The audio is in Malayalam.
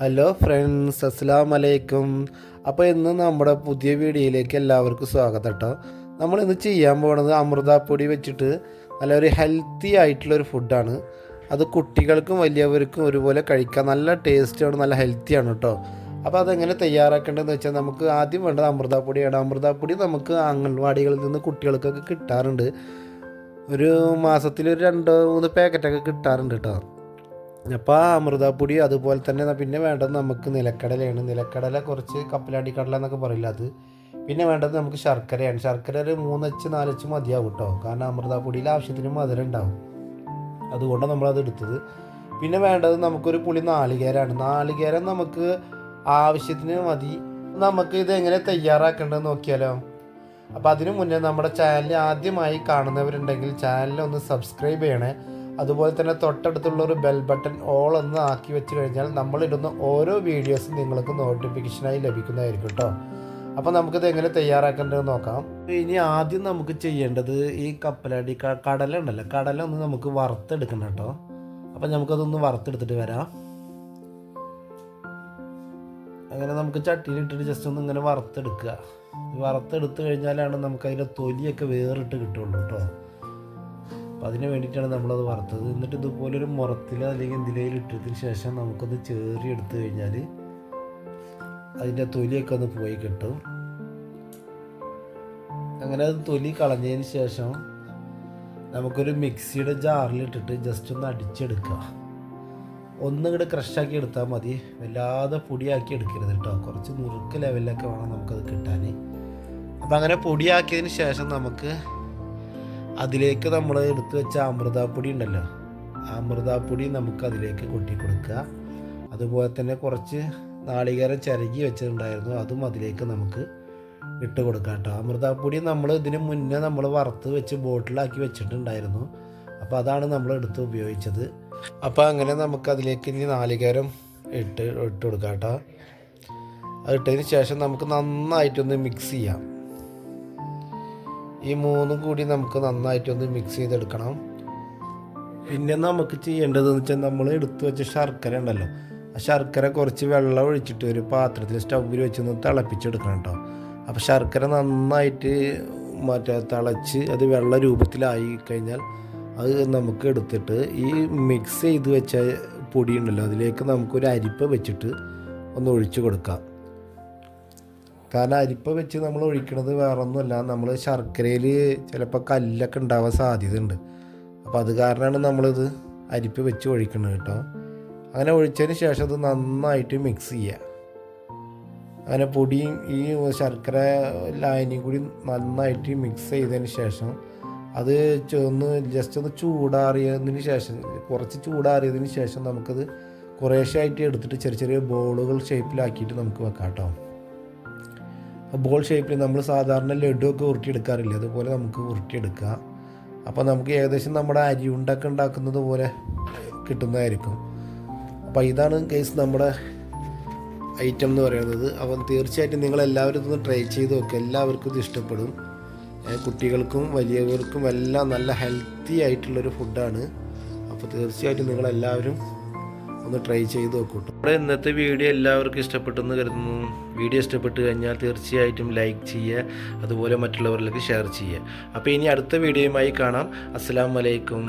ഹലോ ഫ്രണ്ട്സ് അസ്സാം വലൈക്കും അപ്പോൾ ഇന്ന് നമ്മുടെ പുതിയ വീഡിയോയിലേക്ക് എല്ലാവർക്കും സ്വാഗതം കേട്ടോ നമ്മൾ ഇന്ന് ചെയ്യാൻ പോകുന്നത് പൊടി വെച്ചിട്ട് നല്ലൊരു ഹെൽത്തി ആയിട്ടുള്ള ആയിട്ടുള്ളൊരു ഫുഡാണ് അത് കുട്ടികൾക്കും വലിയവർക്കും ഒരുപോലെ കഴിക്കാൻ നല്ല ടേസ്റ്റാണ് നല്ല ഹെൽത്തിയാണ് കേട്ടോ അപ്പോൾ അതെങ്ങനെ തയ്യാറാക്കേണ്ടതെന്ന് വെച്ചാൽ നമുക്ക് ആദ്യം വേണ്ടത് അമൃതപ്പൊടിയാണ് അമൃതപ്പൊടി നമുക്ക് അംഗൻവാടികളിൽ നിന്ന് കുട്ടികൾക്കൊക്കെ കിട്ടാറുണ്ട്. ഒരു മാസത്തിൽ ഒരു രണ്ടോ മൂന്ന് പാക്കറ്റൊക്കെ കിട്ടാറുണ്ട് കേട്ടോ അപ്പോൾ ആ അമൃതപ്പൊടി അതുപോലെ തന്നെ പിന്നെ വേണ്ടത് നമുക്ക് നിലക്കടലയാണ്. നിലക്കടല കുറച്ച് കപ്പലാണ്ടി കടല എന്നൊക്കെ പറയില്ല അത്? പിന്നെ വേണ്ടത് നമുക്ക് ശർക്കരയാണ്. ശർക്കര ഒരു മൂന്നച്ച് നാലച്ച് മതിയാവും കേട്ടോ കാരണം അമൃതപ്പൊടിയിൽ ആവശ്യത്തിന് മധുരം ഉണ്ടാവും. അതുകൊണ്ടാണ് നമ്മളത് എടുത്തത്. പിന്നെ വേണ്ടത് നമുക്കൊരു പുളി നാളികേരമാണ് നാളികേരം നമുക്ക് ആവശ്യത്തിന് മതി. നമുക്ക് ഇത് എങ്ങനെ തയ്യാറാക്കേണ്ടതെന്ന് നോക്കിയാലോ? അപ്പോൾ അതിനു മുന്നേ നമ്മുടെ ചാനൽ ആദ്യമായി കാണുന്നവരുണ്ടെങ്കിൽ ചാനൽ ഒന്ന് സബ്സ്ക്രൈബ് ചെയ്യണേ. അതുപോലെ തന്നെ തൊട്ടടുത്തുള്ള ഒരു ബെൽ ബട്ടൺ ഓൾ എന്ന് ആക്കി വെച്ച് കഴിഞ്ഞാൽ നമ്മളിടുന്ന ഓരോ വീഡിയോസും നിങ്ങൾക്ക് നോട്ടിഫിക്കേഷനായി ലഭിക്കുന്നതായിരിക്കും കേട്ടോ അപ്പോൾ നമുക്കിത് എങ്ങനെ തയ്യാറാക്കേണ്ടതെന്ന് നോക്കാം. ഇനി ആദ്യം നമുക്ക് ചെയ്യേണ്ടത് ഈ കപ്പലടി കടല ഉണ്ടല്ലോ കടല ഒന്ന് നമുക്ക് വറുത്തെടുക്കണം കേട്ടോ അപ്പം നമുക്കതൊന്ന് വറുത്തെടുത്തിട്ട് വരാം. അങ്ങനെ നമുക്ക് ചട്ടിയിലിട്ടിട്ട് ജസ്റ്റ് ഒന്ന് ഇങ്ങനെ വറുത്തെടുക്കുക. വറുത്തെടുത്ത് കഴിഞ്ഞാലാണ് നമുക്ക് അതിന്റെ തൊലിയൊക്കെ വേറിട്ട് കിട്ടുള്ളൂ കേട്ടോ അപ്പോൾ അതിന് വേണ്ടിയിട്ടാണ് നമ്മളത് വറുത്തത്. എന്നിട്ട് ഇതുപോലൊരു മുറത്തിൽ അല്ലെങ്കിൽ എന്തിലേലും ഇട്ടതിന് ശേഷം നമുക്കത് ചേറി എടുത്തു കഴിഞ്ഞാൽ അതിന്റെ തൊലിയൊക്കെ ഒന്ന് പോയി കിട്ടും. അങ്ങനെ അത് തൊലി കളഞ്ഞതിന് ശേഷം നമുക്കൊരു മിക്സിയുടെ ജാറിലിട്ടിട്ട് ജസ്റ്റ് ഒന്ന് അടിച്ചെടുക്കുക. ഒന്നും കൂടെ ക്രഷാക്കി എടുത്താൽ മതി. വല്ലാതെ പൊടിയാക്കി എടുക്കരുത് കേട്ടോ. കുറച്ച് നുറുക്ക് ലെവലിലൊക്കെ വേണം നമുക്കത് കിട്ടാൻ അപ്പം അങ്ങനെ പൊടിയാക്കിയതിന് ശേഷം നമുക്ക് അതിലേക്ക് നമ്മൾ എടുത്തു വെച്ച അമൃതാപ്പൊടി ഉണ്ടല്ലോ ആ അമൃതാപ്പൊടി നമുക്ക് അതിലേക്ക് കൊട്ടി കൊടുക്കുക. അതുപോലെ തന്നെ കുറച്ച് നാളികേരം ചിരകി വെച്ചിട്ടുണ്ടായിരുന്നു അതും അതിലേക്ക് നമുക്ക് ഇട്ട് കൊടുക്കാം കേട്ടോ. അമൃതാപ്പൊടി നമ്മൾ ഇതിന് മുന്നേ നമ്മൾ വറുത്ത് വെച്ച് ബോട്ടിലാക്കി വെച്ചിട്ടുണ്ടായിരുന്നു. അപ്പോൾ അതാണ് നമ്മൾ എടുത്ത് ഉപയോഗിച്ചത്. അപ്പോൾ അങ്ങനെ നമുക്ക് അതിലേക്ക് ഇനി നാളികേരം ഇട്ട് ഇട്ട് കൊടുക്കാം കേട്ടോ. അത് ഇട്ടതിന് ശേഷം നമുക്ക് നന്നായിട്ടൊന്ന് മിക്സ് ചെയ്യാം. ഈ മൂന്നും കൂടി നമുക്ക് നന്നായിട്ടൊന്ന് മിക്സ് ചെയ്തെടുക്കണം. പിന്നെ നമുക്ക് ചെയ്യേണ്ടതെന്ന് വെച്ചാൽ നമ്മൾ എടുത്തു വെച്ച ശർക്കര ഉണ്ടല്ലോ ആ ശർക്കര കുറച്ച് വെള്ളം ഒഴിച്ചിട്ട് ഒരു പാത്രത്തിൽ സ്റ്റൗവിൽ വെച്ചൊന്ന് തിളപ്പിച്ചെടുക്കണം കേട്ടോ അപ്പോൾ ശർക്കര നന്നായിട്ട് മറ്റേ തിളച്ച് അത് വെള്ള രൂപത്തിലായി കഴിഞ്ഞാൽ അത് നമുക്ക് എടുത്തിട്ട് ഈ മിക്സ് ചെയ്ത് വെച്ച പൊടി ഉണ്ടല്ലോ അതിലേക്ക് നമുക്കൊരു അരിപ്പ വെച്ചിട്ട് ഒന്ന് ഒഴിച്ചു കൊടുക്കാം. കാരണം അരിപ്പ വെച്ച് നമ്മൾ ഒഴിക്കണത് വേറൊന്നുമല്ല. നമ്മൾ ശർക്കരയിൽ ചിലപ്പോൾ കല്ലൊക്കെ ഉണ്ടാവാൻ സാധ്യതയുണ്ട്. അപ്പോൾ അത് കാരണമാണ് നമ്മളിത് അരിപ്പ് വെച്ച് ഒഴിക്കുന്നത് കേട്ടോ. അങ്ങനെ ഒഴിച്ചതിന് ശേഷം അത് നന്നായിട്ട് മിക്സ് ചെയ്യുക അങ്ങനെ പൊടിയും ഈ ശർക്കര ലായനിയും കൂടി നന്നായിട്ട് മിക്സ് ചെയ്തതിന് ശേഷം അത് ഒന്ന് ജസ്റ്റ് ഒന്ന് ചൂടാറിയതിന് ശേഷം കുറച്ച് ചൂടാറിയതിന് ശേഷം നമുക്കത് കുറേശ്ശായിട്ട് എടുത്തിട്ട് ചെറിയ ചെറിയ ബോളുകൾ ഷേപ്പിലാക്കിയിട്ട് നമുക്ക് വെക്കാം കേട്ടോ. ബോൾ ഷേപ്പിൽ നമ്മൾ സാധാരണ ലഡു ഒക്കെ ഉരുട്ടിയെടുക്കാറില്ലേ? അതുപോലെ നമുക്ക് ഉരുട്ടിയെടുക്കാം. അപ്പോൾ നമുക്ക് ഏകദേശം നമ്മുടെ അരി ഉണ്ടൊക്കെ ഉണ്ടാക്കുന്നത് പോലെ കിട്ടുന്നതായിരിക്കും. അപ്പോൾ ഇതാണ് കേസ് നമ്മുടെ ഐറ്റം എന്ന് പറയുന്നത്. അപ്പം തീർച്ചയായിട്ടും നിങ്ങൾ എല്ലാവരും ഒന്ന് ട്രൈ ചെയ്ത് നോക്കുക എല്ലാവർക്കും ഇത് ഇഷ്ടപ്പെടും. കുട്ടികൾക്കും വലിയവർക്കും എല്ലാം നല്ല ഹെൽത്തി ആയിട്ടുള്ളൊരു ഫുഡാണ് അപ്പോൾ തീർച്ചയായിട്ടും നിങ്ങളെല്ലാവരും ഒന്ന് ട്രൈ ചെയ്ത് നോക്കൂട്ടോ നമ്മുടെ ഇന്നത്തെ വീഡിയോ എല്ലാവർക്കും ഇഷ്ടപ്പെട്ടെന്ന് കരുതുന്നു. വീഡിയോ ഇഷ്ടപ്പെട്ട് കഴിഞ്ഞാൽ തീർച്ചയായിട്ടും ലൈക്ക് ചെയ്യുക അതുപോലെ മറ്റുള്ളവരിലേക്ക് ഷെയർ ചെയ്യുക. അപ്പോൾ ഇനി അടുത്ത വീഡിയോയുമായി കാണാം. അസ്സാം വലൈക്കും